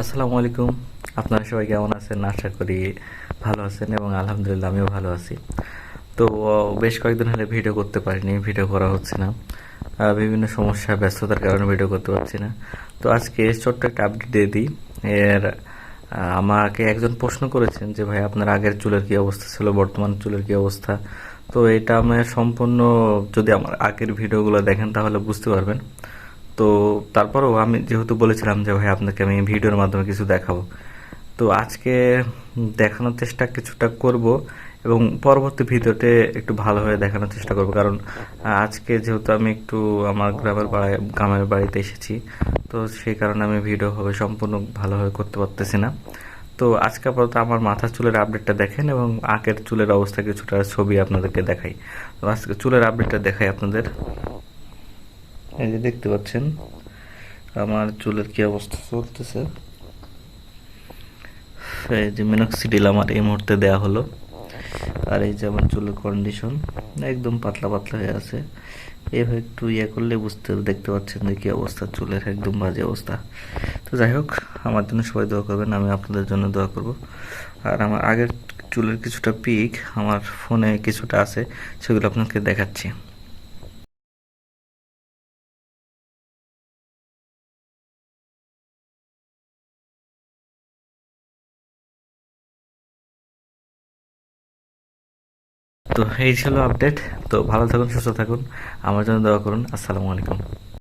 আসসালামু আলাইকুম। আপনারা সবাই কেমন আছেন? আশা করি ভালো আছেন এবং আলহামদুলিল্লাহ আমিও ভালো আছি। তো বেশ কয়েকদিন হলে ভিডিও করতে পারিনি, ভিডিও করা হচ্ছে না। বিভিন্ন সমস্যা, ব্যস্ততার কারণে ভিডিও করতে পারছি না। তো আজকে ছোট্ট একটা আপডেট দিয়ে দিই। এর আমাকে একজন প্রশ্ন করেছেন যে, ভাই, আপনার আগের চুলের কি অবস্থা ছিল? বর্তমান চুলের কি অবস্থা? তো, এটা আমি সম্পূর্ণ যদি আমার আগের ভিডিওগুলো দেখেন, তাহলে বুঝতে পারবেন। তো তারপরেও আমি যেহেতু বলেছিলাম যে, ভাই, আপনাকে আমি ভিডিওর মাধ্যমে কিছু দেখাবো। তো আজকে দেখানোর চেষ্টা কিছুটা করব এবং পরবর্তী ভিডিওতে একটু ভালোভাবে দেখানোর চেষ্টা করব। কারণ আজকে যেহেতু আমি একটু আমার গ্রামের বাড়ি, গ্রামের বাড়িতে এসেছি, তো সেই কারণে আমি ভিডিও হবে সম্পূর্ণ ভালোভাবে করতে পারতেছি না। তো আজকে আপাতত আমার মাথার চুলের আপডেটটা দেখেন এবং আঁকের চুলের অবস্থা কিছুটা ছবি আপনাদেরকে দেখাই। তো আজকে চুলের আপডেটটা দেখাই আপনাদের। এই যে দেখতে পাচ্ছেন, আমার চুলের কি অবস্থা চলতেছে। এই যে মিনক্সিডিল আমার এই মুহূর্তে দেয়া হলো। আর এই যে আমার চুলের কন্ডিশন একদম পাতলা পাতলা হয়ে আছে। এইভাবে একটু ইয়ে করলে বুঝতে, দেখতে পাচ্ছেন যে কি অবস্থা, চুলের একদম বাজে অবস্থা। তো যাই হোক, আমার জন্য সবাই দোয়া করবেন, আমি আপনাদের জন্য দোয়া করব। আর আমার আগের চুলের কিছুটা পিক, আমার ফোনে কিছুটা আছে, সেগুলো আপনাকে দেখাচ্ছি। তো এই ছিল আপডেট তো ভালো থাকুন, সুস্থ থাকুন। আমার জন্য দোয়া করুন। আসসালামু আলাইকুম।